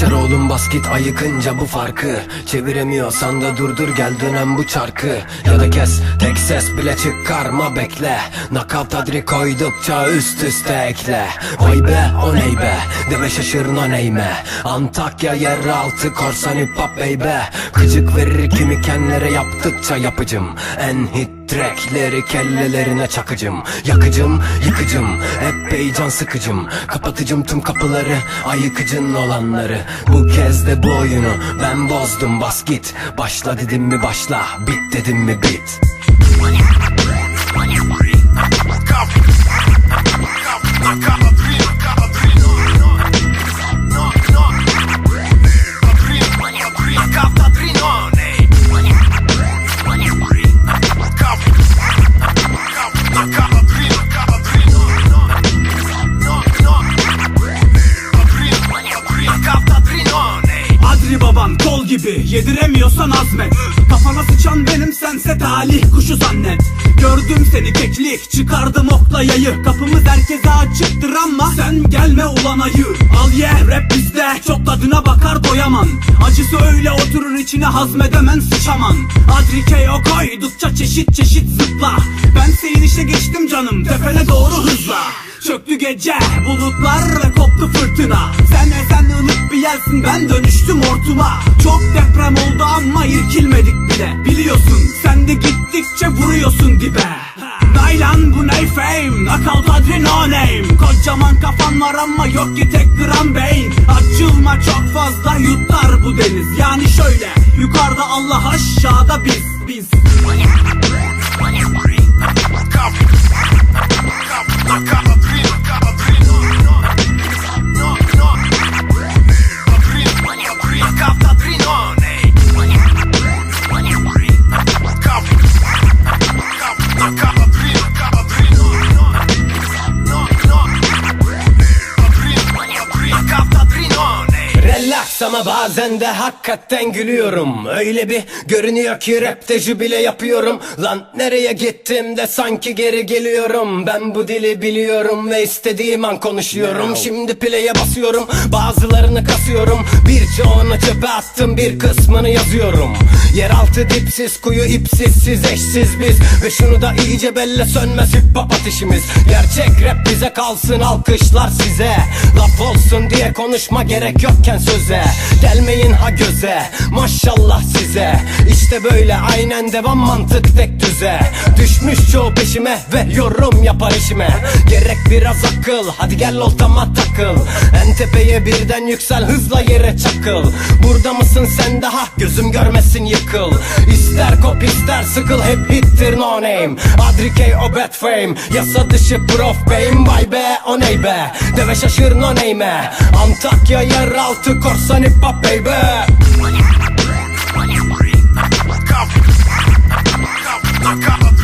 kaçar oğlum basket ayıkınca bu farkı. Çeviremiyorsan da durdur gel dönem bu çarkı. Ya da kes tek ses bile çıkarma bekle. Nakavt adri koydukça üst üste ekle. Vay be o ney be? Deve şaşırın o neyme Antakya yeraltı korsan hip hop baby Kıcık verir kimi kenlere yaptıkça yapıcım. En hit Trackleri kellelerine çakıcım. Yakıcım, yıkıcım Epey can sıkıcım. Kapatıcım tüm kapıları Ayıkıcın olanları. Bu kez de bu oyunu Ben bozdum. Bas git. Başla dedim mi başla Bit dedim mi bit Adri baban kol gibi yediremiyorsan azmet. Kafana sıçan benim sense talih kuşu zannet. Gördüm seni keklik çıkardım okla yayı. Kapımız herkese açıktır ama sen gelme ulan ayı. Al ye rap bizde çok tadına bakar doyaman Acısı öyle oturur içine hazmedemen sıçaman Adri KO koydukça çeşit çeşit zıpla. Ben senin işte geçtim canım tepene doğru hızla. Çöktü gece bulutlar ve koptu fırtına. Sen esen ılık bir yersin ben dönüştüm hortuma Çok deprem oldu ama irkilmedik bile. Biliyorsun sen de gittikçe vuruyorsun dibe. Naylan bu ne fame? Knockout name Kocaman kafan var ama yok ki tek gram beyin Açılma çok fazla yutar bu deniz. Yani şöyle yukarıda Allah aşağıda biz biz Relax ama bazen de hakikaten gülüyorum. Öyle bir görünüyor ki rapte jübile yapıyorum. Lan nereye gittim de sanki geri geliyorum. Ben bu dili biliyorum ve istediğim an konuşuyorum. Şimdi play'e basıyorum bazılarını kasıyorum. Birçoğunu çöpe attım bir kısmını yazıyorum. Yeraltı dipsiz kuyu ipsiz siz eşsiz biz. Ve şunu da iyice belle sönmez hip hop ateşimiz Gerçek rap bize kalsın alkışlar size. Laf olsun diye konuşma gerek yokken söze Gelmeyin ha göze. Maşallah size. İşte böyle aynen devam mantık tek düze. Düşmüş çoğu peşime ve yorum yapar işime. Gerek biraz akıl hadi gel oltama takıl. En tepeye birden yüksel hızla yere çakıl. Burada mısın sen daha? Gözüm görmesin yıkıl. İster kop ister sıkıl hep hittir no name. Adri K o bad fame. Yasa dışı prof beyim vay be o ney be? Deve şaşır no neyme Antakya yeraltı korsan hip hop baby Come,